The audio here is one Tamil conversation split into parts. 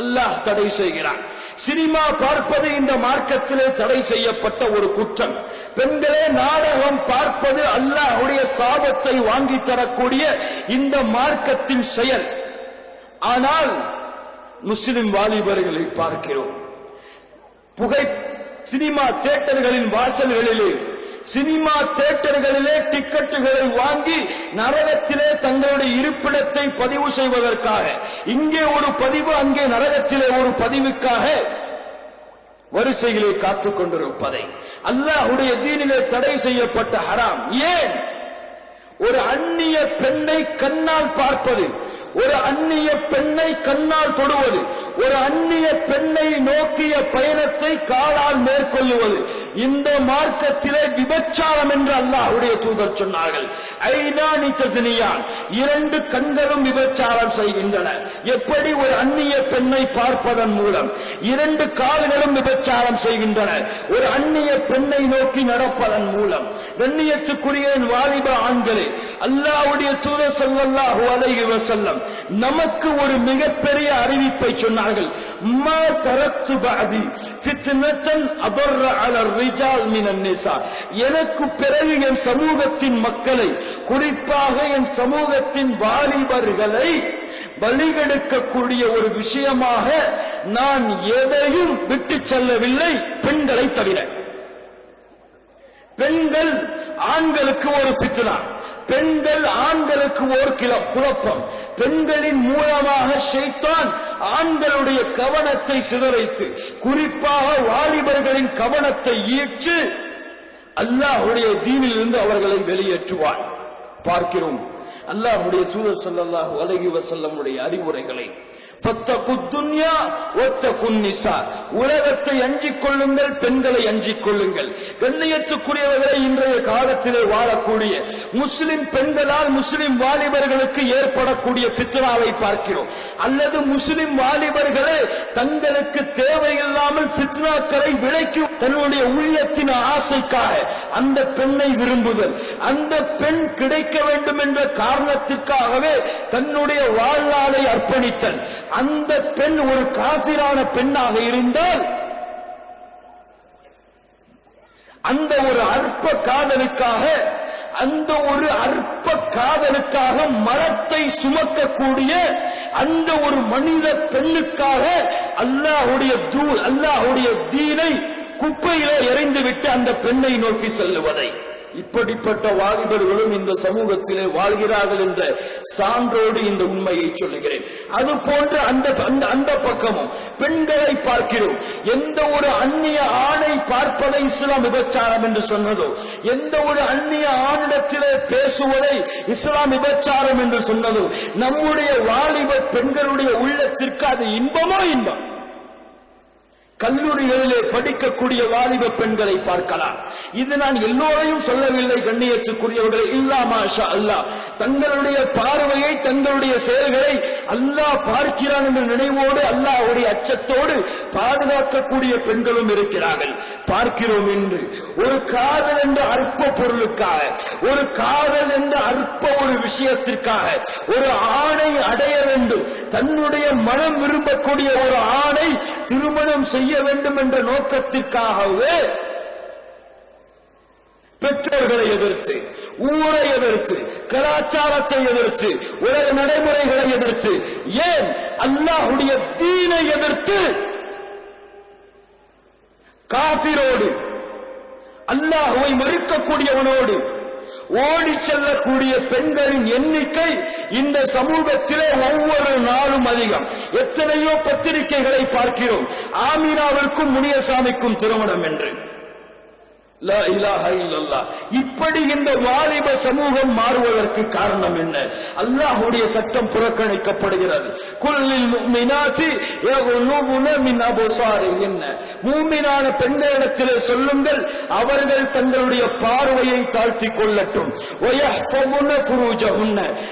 அல்லாஹ் தடை செய்கிறான். சினிமா பார்ப்பது இந்த மார்க்கத்திலே தடை செய்யப்பட்ட ஒரு குற்றம். பெண்களே நாடகம் பார்ப்பது அல்லாஹுடைய சாபத்தை வாங்கி தரக்கூடிய இந்த மார்க்கத்தின் செயல். ஆனால் முஸ்லிம் வாலிபர்களை பார்க்கிறோம். புகை சினிமா தியேட்டர்களின் வாசல்களிலே சினிமா தியேட்டர்களிலே டிக்கெட்டுகளை வாங்கி நரகத்திலே தங்களுடைய இருப்பிடத்தை பதிவு செய்வதற்காக. இங்கே ஒரு பதிவு அங்கே நரகத்திலே ஒரு பதிவுக்காக வரிசையிலே காத்துக் கொண்டிருப்பதை. அல்லாஹுடைய தீனிலே தடை செய்யப்பட்ட ஹராம். ஏன்? ஒரு அந்நிய பெண்ணை கண்ணால் பார்ப்பது ஒரு அந்நிய பெண்ணை கண்ணால் தொடுவது ஒரு அந்நிய பெண்ணை நோக்கிய பயணத்தை காலால் மேற்கொள்ளுவது இந்த மார்க்கத்திலே விபச்சாரம் என்று அல்லாஹுடைய தூதர் சொன்னார்கள். ஐநா தசினியான் இரண்டு கண்களும் விபச்சாரம் செய்கின்றன. எப்படி ஒரு அந்நிய பெண்ணை பார்ப்பதன் மூலம் இரண்டு கால்களும் விபச்சாரம் செய்கின்றன. ஒரு அந்நிய பெண்ணை நோக்கி நடப்பதன் மூலம். கண்ணியத்துக்குரிய வாலிப ஆண்களே அல்லாஹ்வுடைய தூதர் ஸல்லல்லாஹு அலைஹி வஸல்லம் நமக்கு ஒரு மிகப்பெரிய அறிவிப்பை சொன்னார்கள். மா தரத்து பாதி ஃபித்னத்தன் அபர்ர ரிஜால் மினன் நிசா. எனக்கு பிறகு என் சமூகத்தின் மக்களை குறிப்பாக என் சமூகத்தின் வாலிபர்களை வழிகெடுக்கக்கூடிய ஒரு விஷயமாக நான் எதையும் விட்டுச் செல்லவில்லை பெண்களை தவிர. பெண்கள் ஆண்களுக்கு ஒரு பித்னா பெண்கள் ஆண்களுக்கு ஒரு கில குழப்பம். பெண்களின் மூலமாக ஷைத்தான் ஆண்களுடைய கவனத்தை சிதறைத்து குறிப்பாக வாலிபர்களின் கவனத்தை ஈர்த்து தீனில் இருந்து அவர்களை வெளியேற்றுவான் பார்க்கிறோம். அல்லாஹுடைய சூழல் ஸல்லல்லாஹு அலைஹி வசல்லமுடைய அறிவுரைகளை உலகத்தை அஞ்சிக் கொள்ளுங்கள் பெண்களை அஞ்சிக் கொள்ளுங்கள். கண்ணியத்துக்குரியவர்களை இன்றைய காலத்திலே வாழக்கூடிய முஸ்லிம் பெண்களால் முஸ்லிம் வாலிபர்களுக்கு ஏற்படக்கூடிய பித்னாவை பார்க்கிறோம். அல்லது முஸ்லிம் வாலிபர்களே தங்களுக்கு தேவையில்லாமல் பித்னாக்களை விலைக்கு தன்னுடைய உள்ளத்தின் ஆசைக்காக அந்த பெண்ணை விரும்புதல். அந்த பெண் கிடைக்க வேண்டும் என்ற காரணத்திற்காகவே தன்னுடைய வாழ்நாளை அர்ப்பணித்தன். அந்த பெண் ஒரு காசிரான பெண்ணாக இருந்தால் அந்த ஒரு அற்ப காதலுக்காக அந்த ஒரு அற்ப காதலுக்காக மரத்தை சுமக்கக்கூடிய அந்த ஒரு மனித பெண்ணுக்காக அல்லாஹுடைய தூ அல்லாஹுடைய தீனை குப்பையிலே எறிந்துவிட்டு அந்த பெண்ணை நோக்கி செல்லுவதை. இப்படிப்பட்ட வாலிபர்களும் இந்த சமூகத்திலே வாழ்கிறார்கள் என்ற சான்றோடு இந்த உண்மையை சொல்லுகிறேன். அது போன்று அந்த அந்த பக்கமும் பெண்களை பார்க்கிறோம். எந்த ஒரு அந்நிய ஆணை பார்ப்பதை இஸ்லாம் விபச்சாரம் என்று சொன்னதோ எந்த ஒரு அந்நிய ஆணிடத்திலே பேசுவதை இஸ்லாம் விபச்சாரம் என்று சொன்னதோ நம்முடைய வாலிப பெண்களுடைய உள்ளத்திற்கு அது இன்பமோ இன்பம்? கல்லூரிகளிலே படிக்கக்கூடிய வாலிப பெண்களை பார்க்கலாம். இது நான் எல்லோரையும் சொல்லவில்லை கண்ணியத்துக்குரியவர்களை. இல்லா அல்லா அல்லாஹ். தங்களுடைய பார்வையை தங்களுடைய செயல்களை அல்லாஹ் பார்க்கிறான் என்ற நினைவோடு அல்லாஹ்வுடைய அச்சத்தோடு பாதுகாக்கக்கூடிய பெண்களும் இருக்கிறார்கள். பார்க்கிறோம் என்று ஒரு காதல் என்ற அற்ப பொருளுக்காக ஒரு காதல் என்ற விஷயத்திற்காக ஒரு ஆணை அடைய வேண்டும். தன்னுடைய மனம் விரும்பக்கூடிய ஒரு ஆணை திருமணம் செய்ய வேண்டும் என்ற நோக்கத்திற்காகவே பெற்றோர்களை எதிர்த்து ஊரை எதிர்த்து கலாச்சாரத்தை எதிர்த்து உலக நடைமுறைகளை எதிர்த்து ஏன் அல்லாஹுடைய தீனை எதிர்த்து காபிரோடு அல்லாஹுவை மறுக்கக்கூடியவனோடு ஓடி செல்லக்கூடிய பெண்களின் எண்ணிக்கை இந்த சமூகத்திலே ஒவ்வொரு நாளும் அதிகம். எத்தனையோ பத்திரிகைகளை பார்க்கிறோம். ஆமீனாவிற்கும் முனியசாமிக்கும் திருமணம் என்று. இப்படி இந்த வாலிப சமூகம் மாறுவதற்கு காரணம் என்ன? அல்லாஹுடைய சட்டம் புறக்கணிக்கப்படுகிறது. குல்லில் மூமினான பெண்களிடத்திலே சொல்லுங்கள் அவர்கள் தங்களுடைய பார்வையை தாழ்த்தி கொள்ளட்டும்.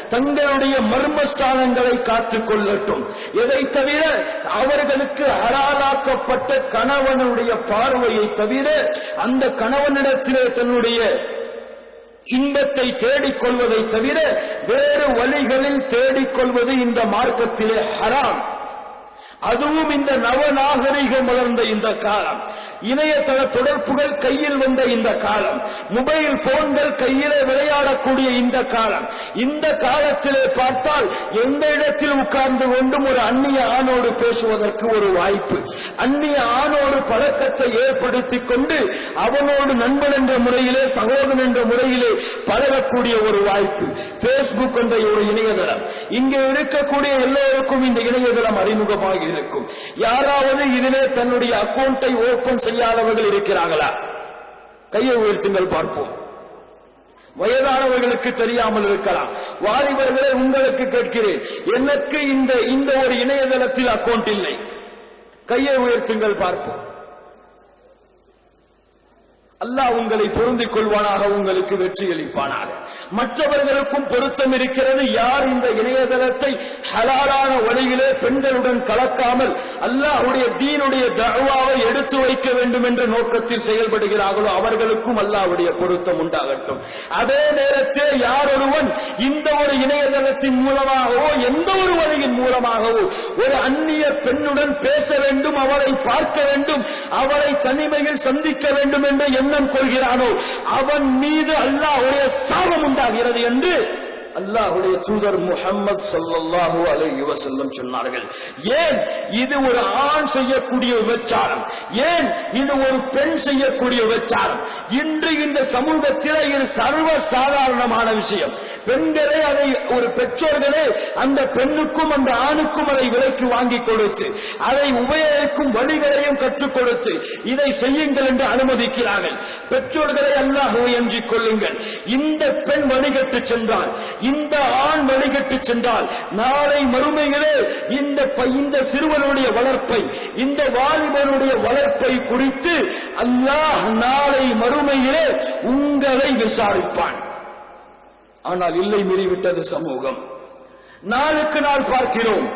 தங்களுடைய மர்மஸ்தானங்களை காத்துக் கொள்ளட்டும். இதை தவிர அவர்களுக்கு ஹலாலாக்கப்பட்ட கணவனுடைய பார்வையை தவிர அந்த கணவனிடத்திலே தன்னுடைய இன்பத்தை தேடிக் கொள்வதை தவிர வேறு வழிகளில் தேடிக் கொள்வது இந்த மார்க்கத்திலே ஹராம். அதுவும் இந்த நவநாகரிகம் வளர்ந்த இந்த காலம். இணையதள தொடர்புகள் கையில் வந்த இந்த காலம் மொபைல் போன்கள் கையிலே விளையாடக்கூடிய இந்த காலம். இந்த காலத்திலே பார்த்தால் எந்த இடத்தில் உட்கார்ந்து கொண்டும் ஒரு அந்நிய ஆணோடு பேசுவதற்கு ஒரு வாய்ப்பு. அந்நிய ஆணோடு பழக்கத்தை ஏற்படுத்தி கொண்டு அவனோடு நண்பன் என்ற முறையிலே சகோதரன் என்ற முறையிலே பழகக்கூடிய ஒரு வாய்ப்பு. பேஸ்புக் என்ற ஒரு இணையதளம். இங்கே இருக்கக்கூடிய எல்லோருக்கும் இந்த இணையதளம் அறிமுகமாக இருக்கும். யாராவது இதிலே தன்னுடைய அக்கௌண்டை ஓபன் செய்யாதவர்கள் இருக்கிறார்களா? கையை உயர்த்துங்கள் பார்ப்போம். வயதானவர்களுக்கு தெரியாமல் இருக்கலாம். வாலிபர்களை உங்களுக்கு கேட்கிறேன். எனக்கு இந்த இந்த ஒரு இணையதளத்தில் அக்கௌண்ட் இல்லை. கையை உயர்த்துங்கள் பார்ப்போம். அல்லாஹ் உங்களை பொருந்திக் கொள்வானாக உங்களுக்கு வெற்றி அளிப்பானாக. மற்றவர்களுக்கும் பொருத்தம் இருக்கிறது. யார் இந்த இணையதளத்தை ஹலாலான வழியிலே பெண்களுடன் கலக்காமல் அல்லாஹுடைய தீனுடைய தழுவாவை எடுத்து வைக்க வேண்டும் என்ற நோக்கத்தில் செயல்படுகிறார்களோ அவர்களுக்கும் அல்லாஹ்வுடைய பொருத்தம் உண்டாகட்டும். அதே நேரத்தில் யார் ஒருவன் இந்த ஒரு இணையதளத்தின் மூலமாகவோ எந்த ஒரு வழியின் மூலமாகவோ ஒரு அந்நிய பெண்ணுடன் பேச வேண்டும் அவளை பார்க்க வேண்டும் அவளை தனிமையில் சந்திக்க வேண்டும் என்ற எண்ணம் கொள்கிறானோ அவன் மீது அல்லாஹுடைய சாபம் உண்டாகிறது என்று அல்லாஹுடைய தூதர் முகமது சல்லாஹு அலைஹி வஸல்லம் சொன்னார்கள். ஏன்? இது ஒரு ஆண் செய்யக்கூடிய விபச்சாரம். ஏன்? இது ஒரு பெண் செய்யக்கூடிய விபச்சாரம். இன்று இந்த சமூகத்தில் இது சர்வ சாதாரணமான விஷயம். பெண்களே அதை ஒரு பெற்றோர்களே அந்த பெண்ணுக்கும் அந்த ஆணுக்கும் அதை விலைக்கு வாங்கி கொடுத்து அதை உபயோகிக்கும் வழிகளையும் கற்றுக் கொடுத்து இதை செய்யுங்கள் என்று அனுமதிக்கிறார்கள். பெற்றோர்களை அல்லாஹ் எஞ்சிக் கொள்ளுங்கள். இந்த பெண் வழிகட்டு சென்றால் இந்த ஆண் வழிகட்டு சென்றால் நாளை மறுமைகளே இந்த ப- இந்த சிறுவனுடைய வளர்ப்பை இந்த வாலிபனுடைய வளர்ப்பை குறித்து அல்லாஹ் நாளை மறுமையிலே உங்களை விசாரிப்பான். ஆனால் இல்லை மீறிவிட்டது சமூகம். நாளுக்கு நாள் பார்க்கிறோம்.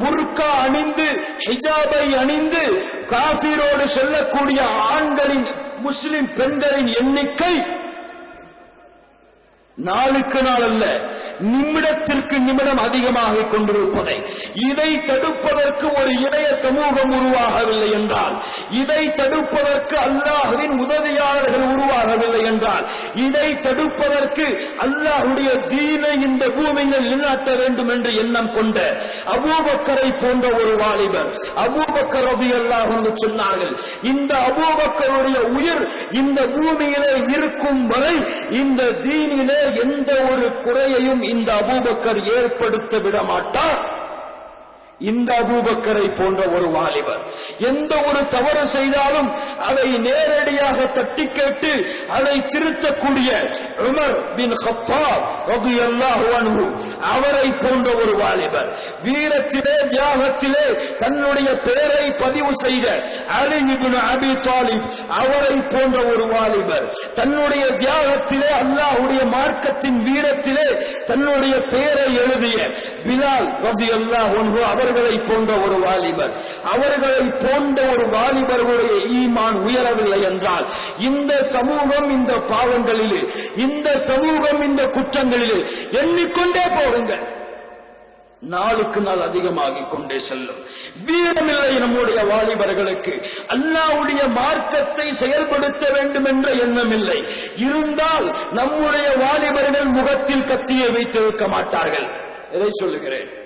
புர்கா அணிந்து ஹிஜாபை அணிந்து காபீரோடு செல்லக்கூடிய ஆண்களின் முஸ்லிம் பெண்களின் எண்ணிக்கை நாளுக்கு நாள் அல்ல. நிமிடத்திற்கு நிமிடம் அதிகமாக கொண்டிருப்பதை இதை தடுப்பதற்கு ஒரு இணைய சமூகம் உருவாகவில்லை என்றால் இதை தடுப்பதற்கு அல்லாஹ்வின் உதவியாளர்கள் உருவாகவில்லை என்றால் இதை தடுப்பதற்கு அல்லாஹுடைய தீனை இந்த பூமியில் நிலாட்ட வேண்டும் என்று எண்ணம் கொண்ட அபூபக்கரை போன்ற ஒரு வாலிபர் அபூபக்கர் அபி அல்லாஹ் என்று சொன்னார்கள் இந்த அபூபக்கருடைய உயிர் இந்த பூமியிலே இருக்கும் வரை இந்த தீனிலே எந்த ஒரு குறையையும் இந்த அபூபக்கர் ஏற்படுத்த விட மாட்டார் இந்த அபூபக்கரை போன்ற ஒரு வாலிபர். எந்த ஒரு தவறு செய்தாலும் அதை நேரடியாக தட்டி கேட்டு அதை திருத்தக்கூடிய உமர் பின் அவரை போன்ற ஒரு வாலிபர். வீரத்திலே தியாகத்திலே தன்னுடைய பெயரை பதிவு செய்த அலி அபி தாலிப் அவரை போன்ற ஒரு வாலிபர் தன்னுடைய தியாகத்திலே அல்லாஹுடைய மார்க்கத்தின் வீரத்திலே தன்னுடைய பெயரை எழுதிய பிலால் ரலியல்லாஹு ஒன்று அவர்களை போன்ற ஒரு வாலிபர். அவர்களை போன்ற ஒரு வாலிபர்களுடைய ஈமான் உயரவில்லை என்றால் இந்த சமூகம் இந்த பாவங்களிலே இந்த சமூகம் இந்த குற்றங்களிலே எண்ணிக்கொண்டே போகுங்கள் நாளுக்கு நாள் அதிகமாகிக் கொண்டே செல்லும். வீரமில்லை நம்முடைய வாலிபர்களுக்கு. அல்லாவுடைய மார்க்கத்தை செயல்படுத்த வேண்டும் என்ற எண்ணம் இல்லை இருந்தால் நம்முடைய வாலிபர்கள் முகத்தில் கத்தியை வைத்திருக்க மாட்டார்கள். எதை சொல்லுகிறேன்?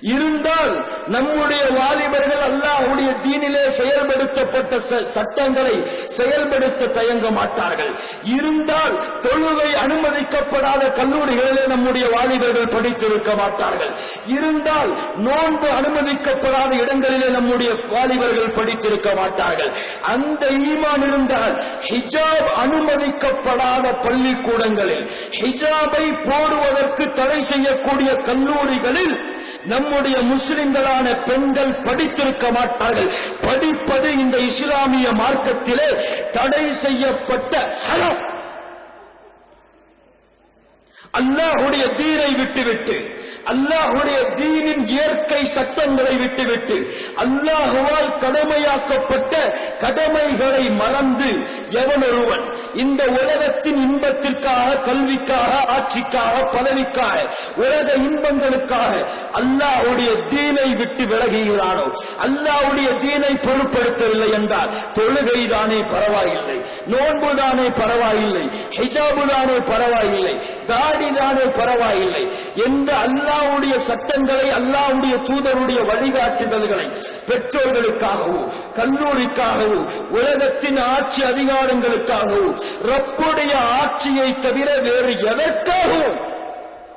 இருந்தால் நம்முடைய வாலிபர்கள் அல்லாஹுடைய தீனிலே செயல்படுத்தப்பட்ட சட்டங்களை செயல்படுத்த தயங்க மாட்டார்கள். இருந்தால் தொழுகை அனுமதிக்கப்படாத கல்லூரிகளிலே நம்முடைய வாலிபர்கள் படித்திருக்க மாட்டார்கள். இருந்தால் நோன்பு அனுமதிக்கப்படாத இடங்களிலே நம்முடைய வாலிபர்கள் படித்திருக்க மாட்டார்கள். அந்த ஈமான் இருந்தால் ஹிஜாப் அனுமதிக்கப்படாத பள்ளிக்கூடங்களில் ஹிஜாபை போடுவதற்கு தடை செய்யக்கூடிய கல்லூரிகளில் நம்முடைய முஸ்லிம்களான பெண்கள் படித்திருக்க மாட்டார்கள். படிப்பது இந்த இஸ்லாமிய மார்க்கத்திலே தடை செய்யப்பட்ட ஹரம். அல்லாஹுடைய தீரை விட்டுவிட்டு அல்லாஹுடைய தீனின் இயற்கை சட்டங்களை விட்டுவிட்டு அல்லாஹுவால் கடமையாக்கப்பட்ட கடமைகளை மறந்து எவன் ஒருவன் இந்த உலகத்தின் இன்பத்திற்காக கல்விக்காக ஆட்சிக்காக பதவிக்காக உலக இன்பங்களுக்காக அல்லாவுடைய தீனை விட்டு விலகுகிறானோ அல்லாவுடைய தீனை பொருட்படுத்தவில்லை என்றால் தொழுகைதானே பரவாயில்லை நோன்புதானே பரவாயில்லை ஹிஜாபுதானே பரவாயில்லை தாடிதானே பரவாயில்லை. எந்த அல்லாஹ்வுடைய சட்டங்களை அல்லாவுடைய தூதருடைய வழிகாட்டுதல்களை பெற்றோர்களுக்காகவோ கல்லூரிக்காகவோ உலகத்தின் ஆட்சி அதிகாரங்களுக்காகவோ ரப்புடைய ஆட்சியை தவிர வேறு எதற்காகவும்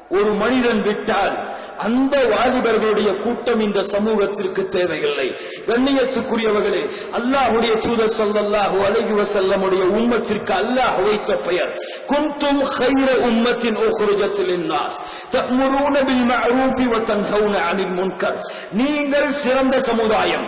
ஒரு மனிதன் விட்டால் அந்த வாலிபர்களுடைய கூட்டம் இந்த சமூகத்திற்கு தேவையில்லை. கண்ணியத்துக்குரியவர்களே அல்லாஹுடைய தூதர் ஸல்லல்லாஹு அலைஹி வஸல்லமுடைய உம்மத்திற்கு அல்லாஹ் வைத்த பெயர் குன்தும் خير أمة أخرجت للناس تأمرون بالمعروف وتنهون عن المنكر நீங்கள் சிறந்த சமுதாயம்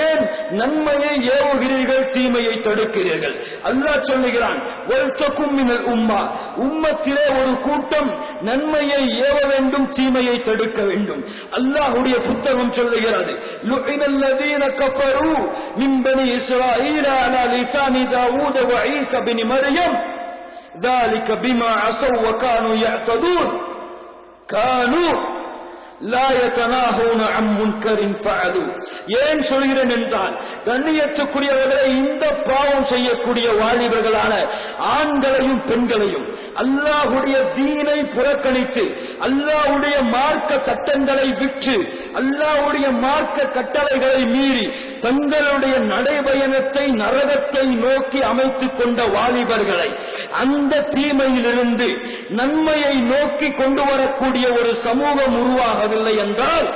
ஏன் நன்மையை ஏவுகிறீர்கள் தீமையை தடுக்கிறீர்கள் அல்லாஹ் சொல்லுகிறான் வல்தக்கும் மினல் உம்மா உம்மத்திலே ஒரு கூட்டம் நன்மையை ஏவ வேண்டும் தீமையை தடுக்க வேண்டும் அல்லாஹ்வுடைய புத்தகம் சொல்லுகிறது لعن الذين كفروا من بني إسرائيل على لسان داوود وعيسى بن مريم ذلك بما عصوا وكانوا يعتدون كانوا லா யதனாஹூன அம் முன்கரின் ஃபஅலு ஏன் சொல்கிறேன் என்றால் கண்ணியத்துக்குரியவர்களை இந்த பாவம் செய்யக்கூடிய வாலிபர்களான ஆண்களையும் பெண்களையும் அல்லாஹுடைய தீனை புறக்கணித்து அல்லாஹுடைய மார்க்க சட்டங்களை விற்று அல்லாஹ்வுடைய மார்க்க கட்டளைகளை மீறி தங்களுடைய நடைபயணத்தை நரகத்தை நோக்கி அமைத்துக் கொண்ட வாலிபர்களை அந்த தீமையிலிருந்து நன்மையை நோக்கி கொண்டு வரக்கூடிய ஒரு சமூகம் உருவாகவில்லை என்றால்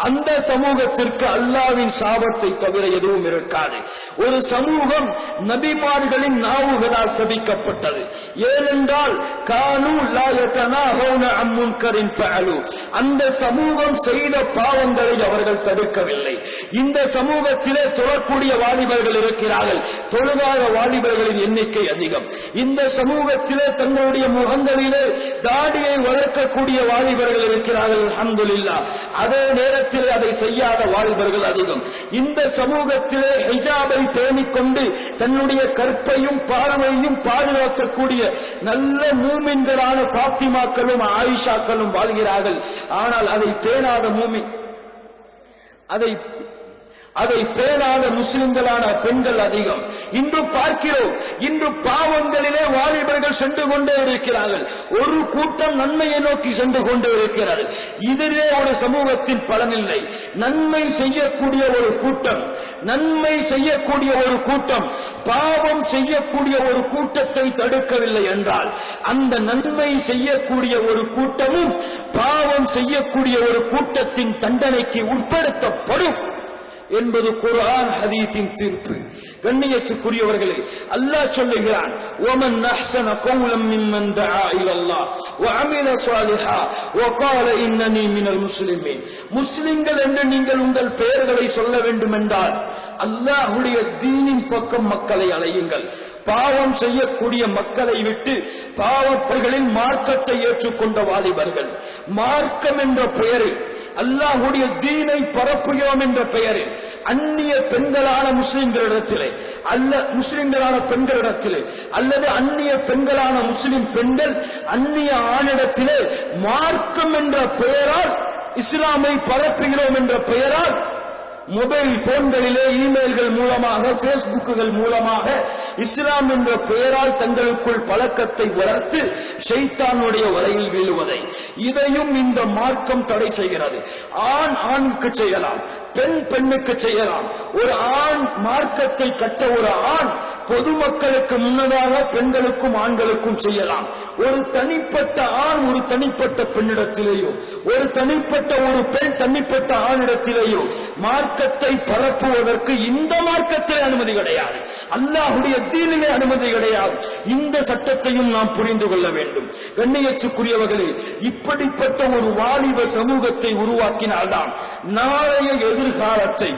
அந்த சமூகத்திற்கு அல்லாவின் சாபத்தை தவிர எதுவும் இருக்காது. ஒரு சமூகம் நபிமார்களின் நாவுகளால் சபிக்கப்பட்டது. ஏனென்றால் கானு அந்த சமூகம் செய்த பாவங்களை அவர்கள் தடுக்கவில்லை. இந்த சமூகத்திலே தொழக்கூடிய வாலிபர்கள் இருக்கிறார்கள். தொழுகாத வாலிபர்களின் எண்ணிக்கை அதிகம். இந்த சமூகத்திலே தங்களுடைய முகங்களிலே தாடியை வளர்க்கக்கூடிய வாலிபர்கள் இருக்கிறார்கள் அல்ஹம்துலில்லாஹ். அதே நேரத்தில் அதை செய்யாத வாலிபர்கள் அதிகம். இந்த சமூகத்திலே ஹிஜாபை பேணிக்கொண்டு தன்னுடைய கற்பையும் பார்வையும் பாதுகாக்கக்கூடிய நல்ல மூமின்களான பாத்திமாக்களும் ஆயிஷாக்களும் வாழ்கிறார்கள். ஆனால் அதை பேணாத மூமி அதை அதை பேணாத முஸ்லிம்களான பெண்கள் அதிகம். இன்று பார்க்கிறோம் இன்று பாவங்களிலே வாலிபர்கள் சென்று கொண்டே இருக்கிறார்கள். ஒரு கூட்டம் நன்மையை நோக்கி சென்று கொண்டே இருக்கிறார்கள். இதுவே ஒரு சமூகத்தின் பலனில்லை. நன்மை செய்யக்கூடிய ஒரு கூட்டம் நன்மை செய்யக்கூடிய ஒரு கூட்டம் பாவம் செய்யக்கூடிய ஒரு கூட்டத்தை தடுக்கவில்லை என்றால் அந்த நன்மை செய்யக்கூடிய ஒரு கூட்டமும் பாவம் செய்யக்கூடிய ஒரு கூட்டத்தின் தண்டனைக்கு உட்படுத்தப்படும் என்பது குரான் ஹதீத்தின் தீர்ப்பு. கண்ணியத்துக்குரியவர்களே அல்லாஹ் சொல்லுகிறான் ومن احسن قولا ممن دعا الى الله وعمل صالحا وقال انني من المسلمين முஸ்லிம்கள் என்று நீங்கள் உங்கள் பெயர்களை சொல்ல வேண்டும் என்றால் அல்லாஹ்வுடைய தீனின் பக்கம் மக்களை அலையுங்கள் பாவம் செய்யக்கூடிய மக்களை விட்டு பாவப்பைகளில் மார்க்கத்தை ஏற்றுக்கொண்ட வாலிபர்கள் மார்க்கம் என்ற பெயரில் அல்லாஹுடைய தீனை பரப்புகிறோம் என்ற பெயரில் அந்நிய பெண்களான முஸ்லிம்களிடத்திலே அல்ல முஸ்லிம்களான பெண்களிடத்திலே அல்லது அந்நிய பெண்களான முஸ்லிம் பெண்கள் அந்நிய ஆணிடத்திலே மார்க்கம் என்ற பெயரால் இஸ்லாமை பரப்புகிறோம் என்ற பெயரால் மொபைல் போன்களிலே இமெயில்கள் மூலமாக பேஸ்புக்குகள் மூலமாக இஸ்லாம் என்ற பெயரால் தங்களுக்குள் பழக்கத்தை வளர்த்து ஷைத்தானுடைய வலையில் வீழுவதை. இதையும் இந்த மார்க்கம் தடை செய்கிறது. ஆண் ஆணுக்கு செய்யலாம் பெண் பெண்ணுக்கு செய்யலாம். ஒரு ஆண் மார்க்கத்தை கட்ட ஒரு ஆண் பொதுமக்களுக்கு முன்னதாக பெண்களுக்கும் ஆண்களுக்கும் செய்யலாம். ஒரு தனிப்பட்ட ஆண் ஒரு தனிப்பட்ட பெண்ணிடத்திலேயோ ஒரு தனிப்பட்ட ஒரு பெண் தனிப்பட்ட ஆணிடத்திலேயோ மார்க்கத்தை பரப்புவதற்கு இந்த மார்க்கத்தில் அனுமதி கிடையாது. அல்லாஹுடைய தீனிலே அனுமதி கிடையாது. இந்த சட்டத்தையும் நாம் புரிந்து கொள்ள வேண்டும். கண்ணியத்துக்குரியவர்களே இப்படிப்பட்ட ஒரு வாலிப சமூகத்தை உருவாக்கினால்தான் நாளைய எதிர்காலத்தை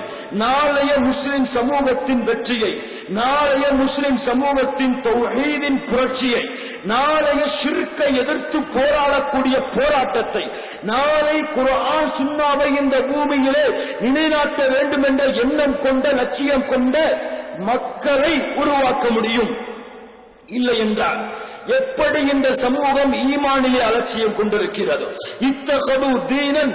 நாளைய முஸ்லிம் சமூகத்தின் வெற்றியை நாளைய முஸ்லிம் சமூகத்தின் தொழிலின் புரட்சியை நாளைய ஷிர்க்கை எதிர்த்து போராடக்கூடிய போராட்டத்தை நாளை குரான் சுண்ணாவை இந்த பூமியிலே நிலைநாட்ட வேண்டும் என்ற எண்ணம் கொண்ட லட்சியம் கொண்ட மக்களை உருவாக்க முடியும். இல்லை என்றால் எப்படி இந்த சமூகம் ஈமானிலே அலட்சியம் கொண்டிருக்கிறது இத்தகது தீனன்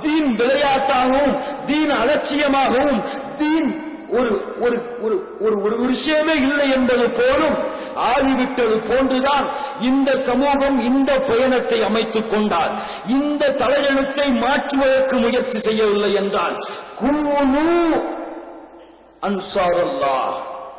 தீன் விளையாட்டாகவும் தீன் அலட்சியமாகவும் தீன் ஒரு ஒரு ஒரு ஒரு ஒரு விஷயமே இல்லை என்பது போலும் ஆகிவிட்டது போன்றுதான் இந்த சமூகம் இந்த பயணத்தை அமைத்துக் கொண்டால் இந்த தலையெழுத்தை மாற்றுவதற்கு முயற்சி செய்யவில்லை என்றால் கூனு அன்சாரல்லா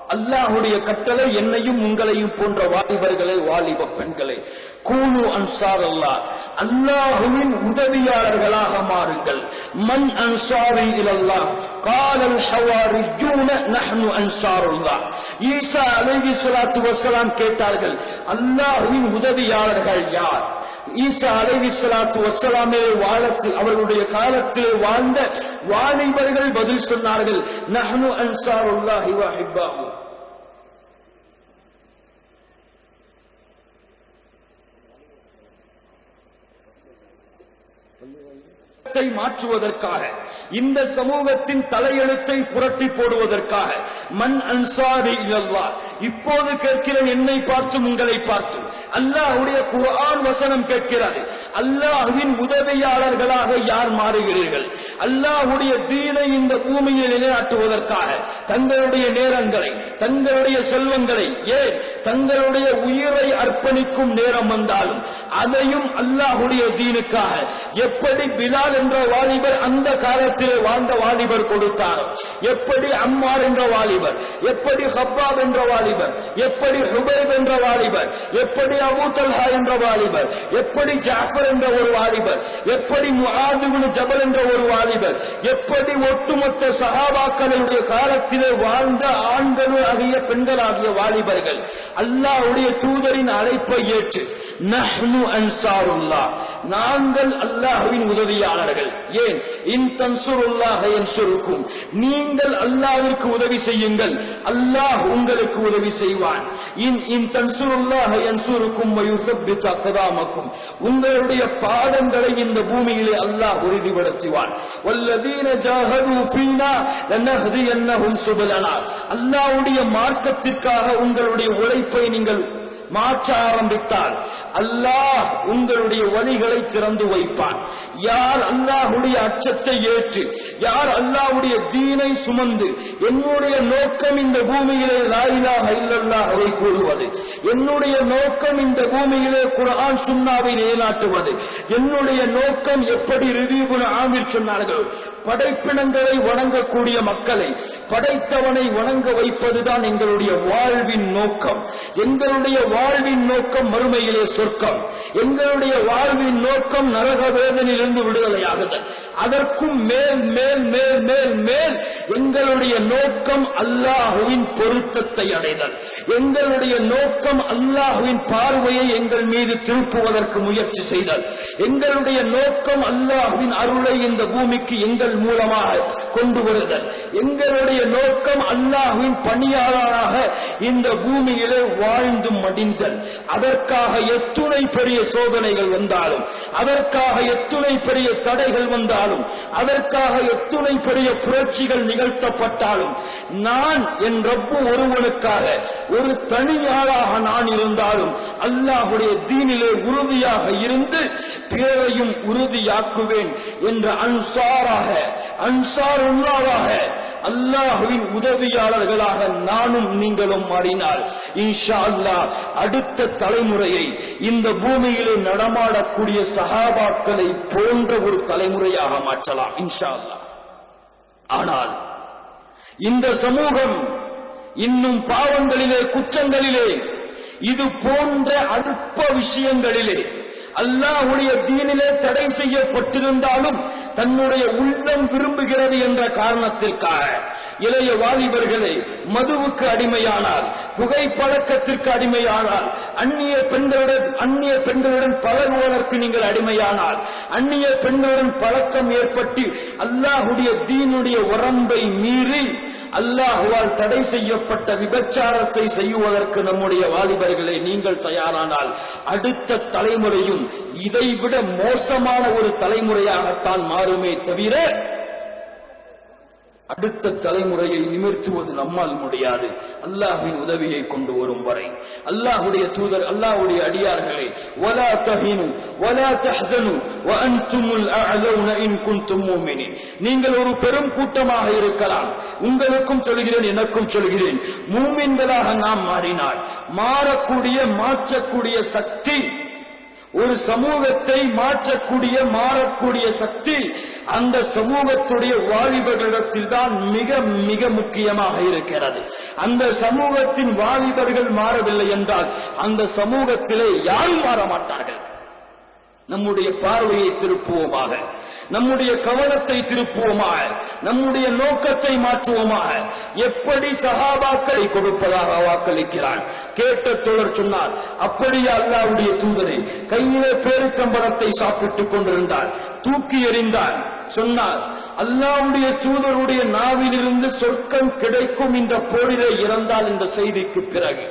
அல்லாஹுடைய கட்டளை என்னையும் உங்களையும் போன்ற வாலிபர்களே வாலிப பெண்களை கூலு அன்சார் அல்லா அல்லாஹுவின் உதவியாளர்களாக மாறுங்கள். மண் அன்சாரி இலல்லா காலல் ஹவாரி ஜூன நஹ்னு அன்சாருல்லா ஈசா அலைஹி சலாத்து வசலாம் கேட்டார்கள் அல்லாஹுவின் உதவியாளர்கள் யார்? ஈசா அலைவி சலாத்து வசலாமே வாழத்து அவர்களுடைய காலத்திலே வாழ்ந்த வாலிபர்கள் பதில் சொன்னார்கள் நஹனு அன்சாருல்லாஹி வ மாற்றுவதற்காக இந்த சமூகத்தின் தலையெழுத்தை புரட்டி போடுவதற்காக மண் அன்சாரி இப்போது கேட்கிறேன் என்னை பார்த்தும் உங்களை பார்த்தும். அல்லாஹ்வுடைய குரான் வசனம் கேட்கிறது. அல்லாஹ்வின் உதவியாளர்களாக யார் மாறுகிறீர்கள்? அல்லாஹ்வுடைய தீனை இந்த பூமியை நிலைநாட்டுவதற்காக தங்களுடைய நேரங்களை தங்களுடைய செல்வங்களை ஏன் தங்களுடைய உயிரை அர்ப்பணிக்கும் நேரம் வந்தாலும் அதையும் அல்லாஹுடைய தீனுக்காக எப்படி பிலால் என்ற வாலிபர் அந்த காலத்திலே வாழ்ந்த வாலிபர் கொடுத்தார் எப்படி அம்மார் என்ற வாலிபர் எப்படி ஹப்பாப் என்ற வாலிபர் எப்படி ஹுபைப் என்ற வாலிபர் எப்படி அபூதல்ஹா என்ற வாலிபர் எப்படி ஜாஃபர் என்ற ஒரு வாலிபர் எப்படி முஆதுபின் ஜபல் என்ற ஒரு வாலிபர் எப்படி ஒட்டுமொத்த சஹாபாக்களுடைய காலத்திலே வாழ்ந்த ஆண்கள் ஆகிய பெண்கள் ஆகிய வாலிபர்கள். அல்லாஹ்வுடைய தூதரின் அழைப்பை ஏற்று நஹ்னு அன்சாருல்லா. நாங்கள் அல்லாஹ்வின் உதவியாளர்கள். ஏன்? இன் தன்சுருல்லாஹ யன்சுருக்கும். நீங்கள் அல்லாஹ்விற்கு உதவி செய்யுங்கள். அல்லாஹ் உங்களுக்கு உதவி செய்வான். இன் இன் தன்சுருல்லாஹ யன்சுருக்கும் வ யுஸப்பித் உங்களுடைய பாதங்களை இந்த பூமியிலே அல்லாஹ் உறுதிப்படுத்துவான். வல்லதீன ஜாஹது ஃபீனா லனஹ்தியன்னஹும் சுபலனா. அல்லாஹ்வுடைய மார்க்கத்திற்காக உங்களுடைய உழைப்பு நீங்கள் மாற்ற ஆரம்பித்தால் அல்லாஹ் உங்களுடைய வழிகளை திறந்து வைப்பான். யார் அல்லாஹுடைய அச்சத்தை ஏற்று யார் அல்லாஹுடைய தீனை சுமந்து என்னுடைய நோக்கம் இந்த பூமியிலே லாயிலாக இல்லல்லாஹவை கூறுவது என்னுடைய நோக்கம் இந்த பூமியிலே குரான் சுன்னாவை நிலைநாட்டுவது என்னுடைய நோக்கம் எப்படி ரிதீபுன் ஆமீர் சொன்னார்கள் படைப்பினங்களை வணங்கக்கூடிய மக்களை படைத்தவனை வணங்க வைப்பதுதான் எங்களுடைய வாழ்வின் நோக்கம். எங்களுடைய வாழ்வின் நோக்கம் மறுமையிலே சொர்க்கம். எங்களுடைய வாழ்வின் நோக்கம் நரக வேதனையிலிருந்து விடுதலையாகுதல். அதற்கும் மேல் மேல் மேல் மேல் மேல் எங்களுடைய நோக்கம் அல்லாஹுவின் பொருத்தத்தை அடைதல். எங்களுடைய நோக்கம் அல்லாஹுவின் பார்வையை எங்கள் மீது திருப்புவதற்கு முயற்சி செய்தால் எங்களுடைய நோக்கம் அல்லாஹுவின் அருளை இந்த பூமிக்கு எங்கள் மூலமாக கொண்டு வருதல் எங்களுடைய நோக்கம் அல்லாஹுவின் பணியாளராக இந்த பூமியிலே வாழ்ந்து மடிந்தல். அதற்காக எத்துணை பெரிய சோதனைகள் வந்தாலும் அதற்காக எத்துணை பெரிய தடைகள் வந்தாலும் அதற்காக எத்துணை பெரிய புரட்சிகள் நிகழ்த்தப்பட்டாலும் நான் என் ரப்பு ஒருவனுக்காக ஒரு தனியாளாக நான் இருந்தாலும் அல்லாஹுடைய தீனிலே உறுதியாக இருந்து பிறரையும் உறுதியாக்குவேன் என்ற அன்சாராக அன்சார் உள்ளாவாக அல்லாஹுவின் உதவியாளர்களாக நானும் நீங்களும் மாறினால் இன்ஷா அல்லா அடுத்த தலைமுறையை இந்த பூமியிலே நடமாடக்கூடிய சகாபாக்களை போன்ற ஒரு தலைமுறையாக மாற்றலாம் இன்ஷா அல்லா ஆனால் இந்த சமூகம் இன்னும் பாவங்களிலே குற்றங்களிலே இது போன்ற அற்ப விஷயங்களிலே அல்லாஹுடைய தீனிலே தடை செய்யப்பட்டிருந்தாலும் தன்னுடைய உள்ளம் விரும்புகிறது என்ற காரணத்திற்காக இளைய வாலிபர்களை மதுவுக்கு அடிமையானால் புகைப்பழக்கத்திற்கு அடிமையானால் அந்நிய பெண்களுடன் அந்நிய பெண்களுடன் பழகுவதற்கு நீங்கள் அடிமையானால் அந்நிய பெண்களுடன் பழக்கம் ஏற்பட்டு அல்லாஹுடைய தீனுடைய உரம்பை மீறி அல்லாஹுவால் தடை செய்யப்பட்ட விபச்சாரத்தை செய்வதற்கு நம்முடைய வாலிபர்களை நீங்கள் தயாரானால் அடுத்த தலைமுறையும் இதைவிட மோசமான ஒரு தலைமுறையாகத்தான் மாறுமே தவிர அடுத்த தலைமுறையை நிமிர்த்துவது நம்மால் முடியாது. அல்லாஹின் உதவியை கொண்டு வரும் வரை. அல்லாஹுடைய தூதர் அல்லாஹுடைய அடியார்களே வலா தஹினு வலா தஹ்சனு வஅன்துமுல் அஅலவுன இன் குன்தும் முஃமினீன் நீங்கள் ஒரு பெரும் கூட்டமாக இருக்கலாம். உங்களுக்கும் சொல்கிறேன் எனக்கும் சொல்கிறேன். மூமின்களாக நாம் மாறினால் மாறக்கூடிய மாற்றக்கூடிய சக்தி ஒரு சமூகத்தை மாற்றக்கூடிய மாறக்கூடிய சக்தி அந்த சமூகத்துடைய வாலிபர்களிடத்தில் தான் மிக மிக முக்கியமாக இருக்கிறது. அந்த சமூகத்தின் வாலிபர்கள் மாறவில்லை என்றால் அந்த சமூகத்திலே யாரும் மாற மாட்டார்கள் நம்முடைய பார்வையை திருப்புவோமாக நம்முடைய கவனத்தை திருப்புவோமாக நம்முடைய நோக்கத்தை மாற்றுவோமாக. எப்படி சகாபாக்களை கொடுப்பதாக வாக்களிக்கிறான்? கேட்ட தோழர் சொன்னார் அப்படியே அல்லாவுடைய தூதரை கையிலே பேரித்தம்பரத்தை சாப்பிட்டுக் கொண்டிருந்தார் தூக்கி எறிந்தார். சொன்னார் அல்லாவுடைய தூதருடைய நாவிலிருந்து சொர்க்கம் கிடைக்கும் என்ற போரிலே இறந்தால் இந்த செய்திக்கு பிறகு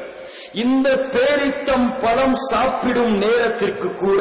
இந்த பேரித்தம் பழம் சாப்பிடும் நேரத்திற்கு கூட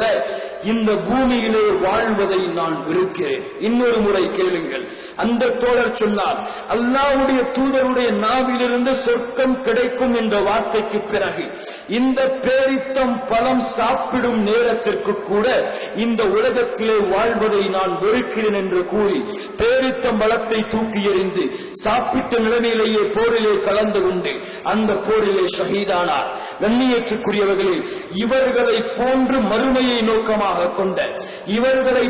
இந்த பூமியிலே வாழ்வதை நான் விருக்கிறேன் இன்னொரு முறை கேளுங்கள். அந்த தோழர் சொன்னார் அல்லாவுடைய தூதருடைய நாவிலிருந்து சொர்க்கம் கிடைக்கும் என்ற வார்த்தைக்கு பிறகு இந்த பேரித்தம் பழம் சாப்பிடும் நேரத்திற்கு கூட இந்த உலகத்திலே வாழ்வதை நான் வெறுக்கிறேன் என்று கூறி பேரித்தம் பலத்தை தூக்கி எறிந்து சாப்பிட்ட நிலைமையிலேயே போரிலே கலந்து கொண்டு அந்த போரிலே ஷஹீதானார். கண்ணியத்துக்குரியவர்களே இவர்களை போன்று மறுமையை நோக்கமாக கொண்ட இவர்களை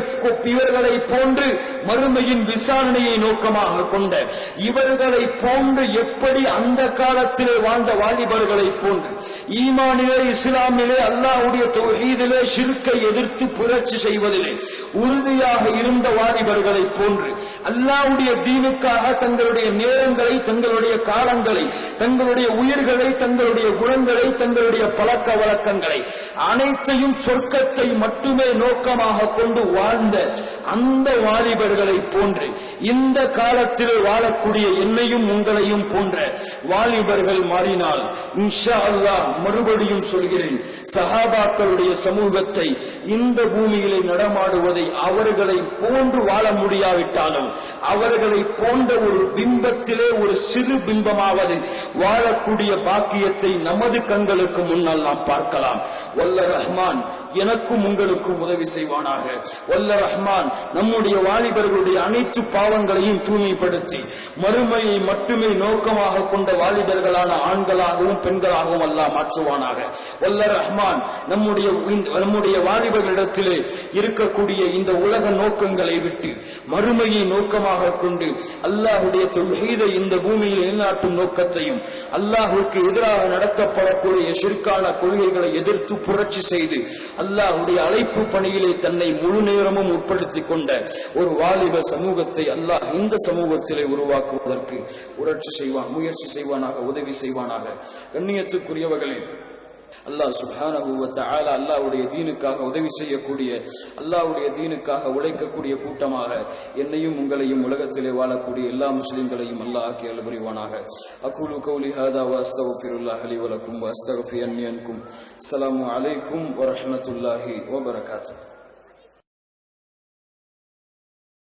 இவர்களை போன்று மறுமையின் விசாரணையை நோக்கமாக கொண்ட இவர்களை போன்று எப்படி அந்த காலத்திலே வாழ்ந்த வாலிபர்களை போன்று ஈமானிலே இஸ்லாமிலே அல்லாஹ்வுடைய தௌஹீதிலே சிறுக்கை எதிர்த்து புரட்சி செய்வதிலே உறுதியாக இருந்த வாலிபர்களை போன்று அல்லாவுடைய தீனுக்காக தங்களுடைய நேரங்களை தங்களுடைய காலங்களை தங்களுடைய உயிர்களை தங்களுடைய குணங்களை தங்களுடைய பழக்க வழக்கங்களை அனைத்தையும் சொர்க்கத்தை மட்டுமே நோக்கமாக கொண்டு வாழ்ந்த அந்த வாலிபர்களை போன்று இந்த காலத்தில் வாழக்கூடிய என்னையும் உங்களையும் போன்ற வாலிபர்கள் மாறினால் இன்ஷா அல்லா மறுபடியும் சொல்கிறேன் சஹாபாக்களுடைய சமூகத்தை இந்த பூமியிலே நடமாடுவதை அவர்களை போன்று வாழ முடியாவிட்டாலும் அவர்களை போன்ற ஒரு பிம்பத்திலே ஒரு சிறு பிம்பமாவது வாழக்கூடிய பாக்கியத்தை நமது கண்களுக்கு முன்னால் நாம் பார்க்கலாம். வல்ல ரஹ்மான் எனக்கும் உங்களுக்கும் உதவி செய்வானாக. வல்ல ரஹ்மான் நம்முடைய வாலிபர்களுடைய அனைத்து பாவங்களையும் தூய்மைப்படுத்தி மறுமையை மட்டுமே நோக்கமாக கொண்ட வாலிபர்களான ஆண்களாகவும் பெண்களாகவும் அல்லாஹ் மாற்றுவானாக. வல்ல ரஹ்மான் நம்முடைய நம்முடைய வாலிபர்களிடத்திலே இருக்கக்கூடிய இந்த உலக நோக்கங்களை விட்டு மறுமையை நோக்கமாக கொண்டு அல்லாஹுடைய தொல்ஹீதை இந்த பூமியில் நிலைநாட்டும் நோக்கத்தையும் அல்லாஹுக்கு எதிராக நடத்தப்படக்கூடிய ஷிர்கான கொள்கைகளை எதிர்த்து புரட்சி செய்து அல்லாஹுடைய அழைப்பு பணியிலே தன்னை முழு நேரமும் உட்படுத்திக் கொண்ட ஒரு வாலிப சமூகத்தை அல்லாஹ் இந்த சமூகத்திலே உருவாக்குவதற்கு புரட்சி செய்வான் முயற்சி செய்வானாக உதவி செய்வானாக. கண்ணியத்துக்குரியவர்களே அல்லாஹ் சுப்ஹானஹு ஆல அல்லாவுடைய தீனுக்காக உதவி செய்யக்கூடிய அல்லாவுடைய தீனுக்காக உழைக்கக்கூடிய கூட்டமாக என்னையும் உங்களையும் உலகத்திலே வாழக்கூடிய எல்லா முஸ்லிம்களையும் அல்லாஹ் கேள் புரிவானாக. அகூலு கௌலி ஹாதா வ அஸ்தக்ஃபிருல்லாஹ் லி வ லக்கும் அலைக்கும் வரஹமத்துல்லாஹி ரஹ்மத்துல்லாஹி